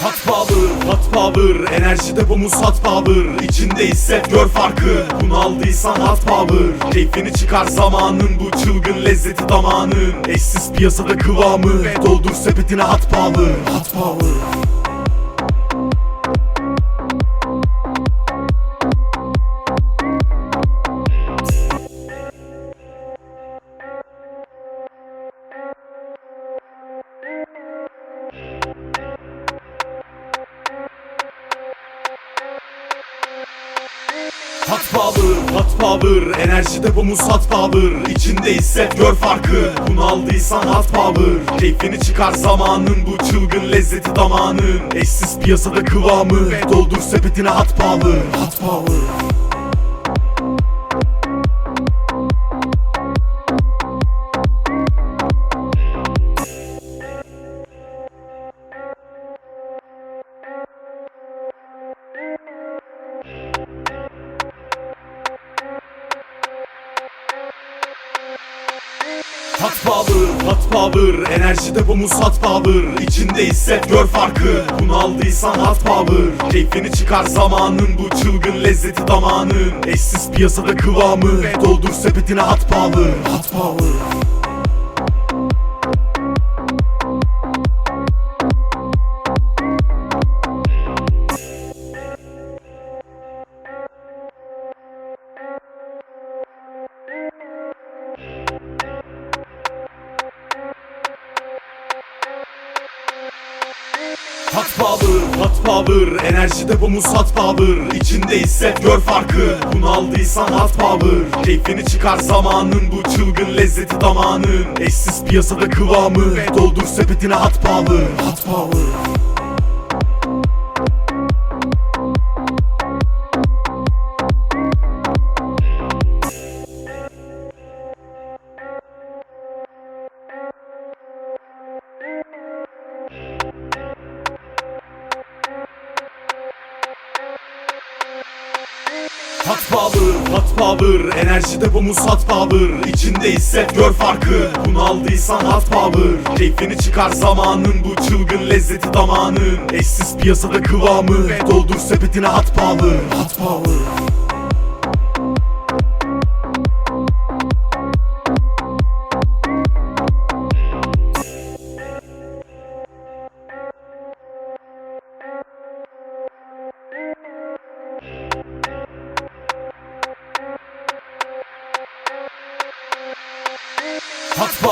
Hot power, hot power Enerji depomuz hot power. İçinde hisset gör farkı Bunu aldıysan hot power. Keyfini çıkar zamanın Bu çılgın lezzeti damağının Eşsiz piyasada kıvamı Doldur sepetine hot power. Hot power Hot power, hot power Enerji depomuz hot power. İçinde hisset gör farkı. Bunu aldıysan hot power. Keyfini çıkar zamanın Bu çılgın lezzeti damağının. Eşsiz piyasada kıvamı. Doldur sepetine hot power. Hot power Hot power, hot power Enerji depomuz hot power İçinde hisset gör farkı Bunu aldıysan hot power Keyfini çıkar zamanın Bu çılgın lezzeti damağının Eşsiz piyasada kıvamı Doldur sepetine hot power Hot power Hot power, hot power Enerji depomuz hot power İçinde hisset gör farkı. Bunu aldıysan hot power Keyfini çıkar zamanın Bu çılgın lezzeti damağının. Eşsiz piyasada kıvamı. Doldur sepetine hot power Hot power Hot power, hot power Enerji depomuz hot power. İçinde hisset gör farkı Bunu aldıysan hot power. Keyfini çıkar zamanın Bu çılgın lezzeti damağının. Eşsiz piyasada kıvamı Doldur sepetine hot power. Hot power Hot power